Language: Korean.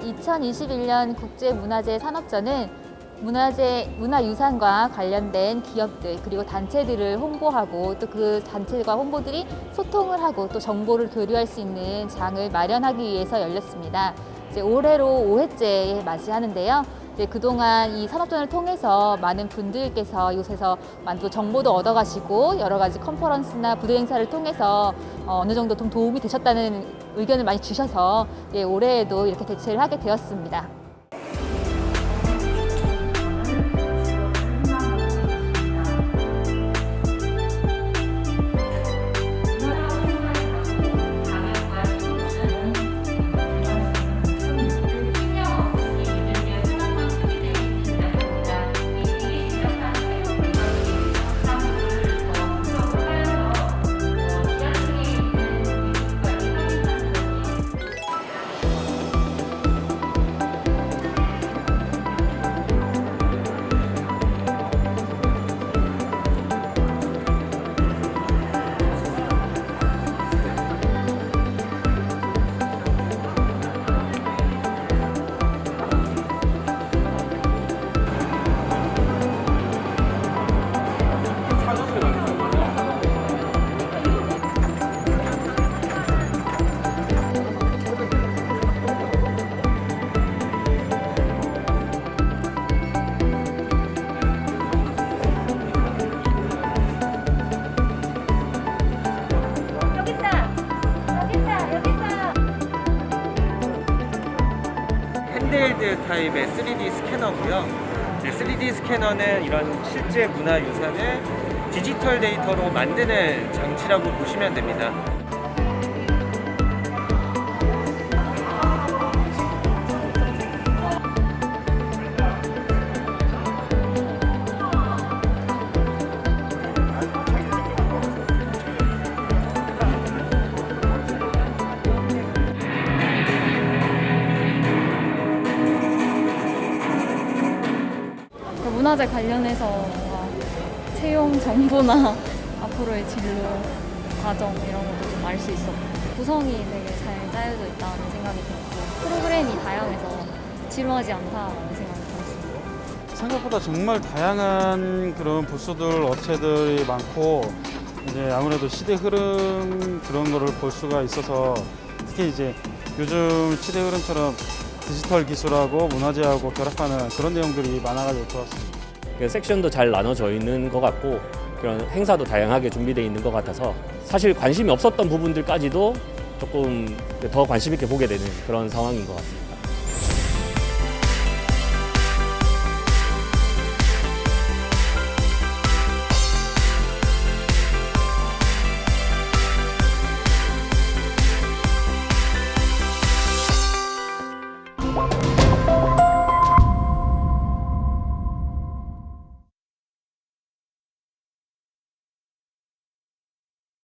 2021년 국제문화재 산업전은 문화재, 문화유산과 관련된 기업들 그리고 단체들을 홍보하고 또 그 단체과 홍보들이 소통을 하고 또 정보를 교류할 수 있는 장을 마련하기 위해서 열렸습니다. 이제 올해로 5회째에 맞이하는데요. 이제 그동안 이 산업전을 통해서 많은 분들께서 이곳에서 많은 또 정보도 얻어가시고 여러 가지 컨퍼런스나 부대 행사를 통해서 어, 어느 정도 좀 도움이 되셨다는 의견을 많이 주셔서 예, 올해에도 이렇게 대체를 하게 되었습니다. 핸드헬드 타입의 3D 스캐너고요. 이제 3D 스캐너는 이런 실제 문화 유산을 디지털 데이터로 만드는 장치라고 보시면 됩니다. 문화재 관련해서 뭔가 채용 정보나 앞으로의 진로 과정 이런 것도 좀 알 수 있었고 구성이 되게 잘 짜여져 있다는 생각이 들었고 프로그램이 다양해서 지루하지 않다는 생각이 들었습니다. 생각보다 정말 다양한 그런 부스들, 업체들이 많고 이제 아무래도 시대 흐름 그런 거를 볼 수가 있어서 특히 이제 요즘 시대 흐름처럼 디지털 기술하고 문화재하고 결합하는 그런 내용들이 많아가지고 좋았습니다. 그 섹션도 잘 나눠져 있는 것 같고 그런 행사도 다양하게 준비되어 있는 것 같아서 사실 관심이 없었던 부분들까지도 조금 더 관심 있게 보게 되는 그런 상황인 것 같습니다.